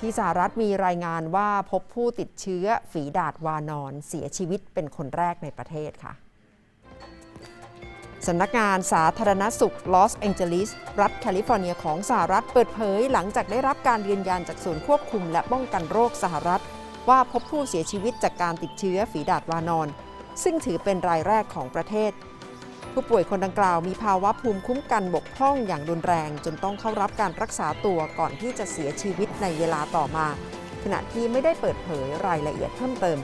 ที่สหรัฐมีรายงานว่าพบผู้ติดเชื้อฝีดาดวานอนเสียชีวิตเป็นคนแรกในประเทศค่ะสำนักงานสาธารณสุขลอสแองเจลิสรัฐแคลิฟอร์เนียของสหรัฐเปิดเผยหลังจากได้รับการยืนยันจากศูนย์ควบคุมและป้องกันโรคสหรัฐ ว่าพบผู้เสียชีวิตจากการติดเชื้อฝีดาดวานอน ซึ่งถือเป็นรายแรกของประเทศ ผู้ป่วยคนดังกล่าวมีภาวะภูมิคุ้มกันบกพร่องอย่างรุนแรง จนต้องเข้ารับการรักษาตัวก่อนที่จะเสียชีวิตในเวลาต่อมา ขณะที่ไม่ได้เปิดเผยรายละเอียดเพิ่มเติม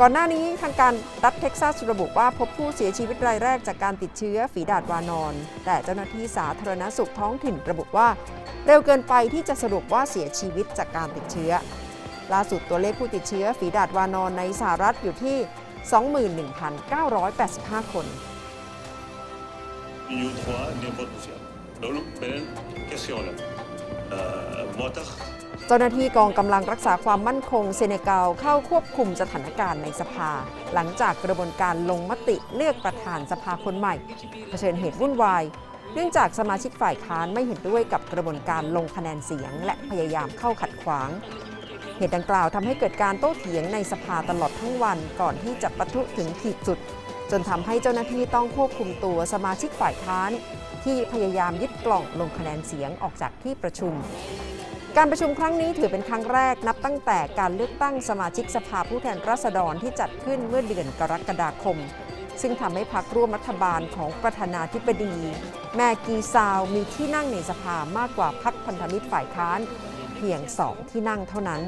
ก่อนหน้านี้ทางการรัฐเท็กซัสระบุว่าพบผู้เสียชีวิตรายแรกจากการติดเชื้อฝีดาดวานอน แต่เจ้าหน้าที่สาธารณสุขท้องถิ่นระบุว่าเร็วเกินไปที่จะสรุปว่าเสียชีวิตจากการติดเชื้อ ล่าสุดตัวเลขผู้ติดเชื้อฝีดาดวานอนในสหรัฐอยู่ที่ 21,985 คน เจ้าหน้าที่กองกำลังรักษาความมั่นคงเซเนกัลเข้าควบคุมสถานการณ์ในสภา หลังจากกระบวนการลงมติเลือกประธานสภาคนใหม่เผชิญเหตุวุ่นวายเนื่องจากสมาชิกฝ่ายค้านไม่เห็นด้วยกับกระบวนการลงคะแนนเสียง และพยายามเข้าขัดขวาง เหตุดังกล่าวทำให้เกิดการโต้เถียงในสภาตลอดทั้งวันก่อนที่จะปะทุถึงขีดสุด จนทำให้เจ้าหน้าที่ต้องควบคุมตัวสมาชิกฝ่ายค้าน ที่พยายามยึดกล่องลงคะแนนเสียงออกจากที่ประชุม การประชุมครั้งนี้ถือเป็นครั้งแรกนับตั้งแต่การเลือกตั้งสมาชิกสภาผู้แทนราษฎรที่จัดขึ้นเมื่อเดือนกรกฎาคม ซึ่งทำให้พักร่วมรัฐบาลของประธานาธิบดี แมกีซาวมีที่นั่งในสภามากกว่าพักพันธมิตรฝ่ายค้าน เพียงสองที่นั่งเท่านั้น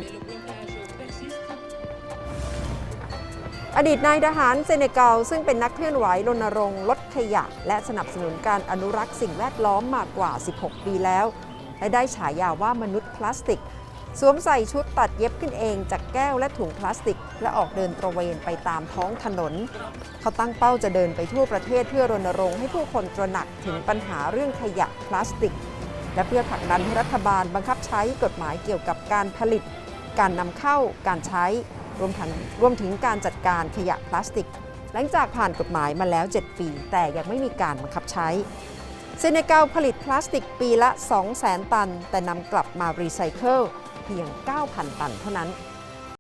อดีตนายทหารเซเนกัลซึ่งเป็นนักเคลื่อนไหวรณรงค์ลดขยะ และสนับสนุนการอนุรักษ์สิ่งแวดล้อมมากกว่า 16 ปีแล้ว และได้ฉายาว่ามนุษย์พลาสติกสวมใส่ชุดตัดเย็บขึ้นเองจากแก้วและถุงพลาสติก และออกเดินตระเวนไปตามท้องถนน เขาตั้งเป้าจะเดินไปทั่วประเทศเพื่อรณรงค์ให้ผู้คนตระหนักถึงปัญหาเรื่องขยะพลาสติก และเพื่อผลักดันให้รัฐบาลบังคับใช้กฎหมายเกี่ยวกับการผลิต การนำเข้า การใช้ รวมถึงรวมถึงการจัดการขยะพลาสติก หลังจากผ่านกฎหมายมาแล้ว 7 ปี แต่ยังไม่มีการบังคับใช้ เซเนกัลผลิตพลาสติกปีละ 200,000 ตัน แต่นำกลับมารีไซเคิลเพียง 9,000 ตันเท่านั้น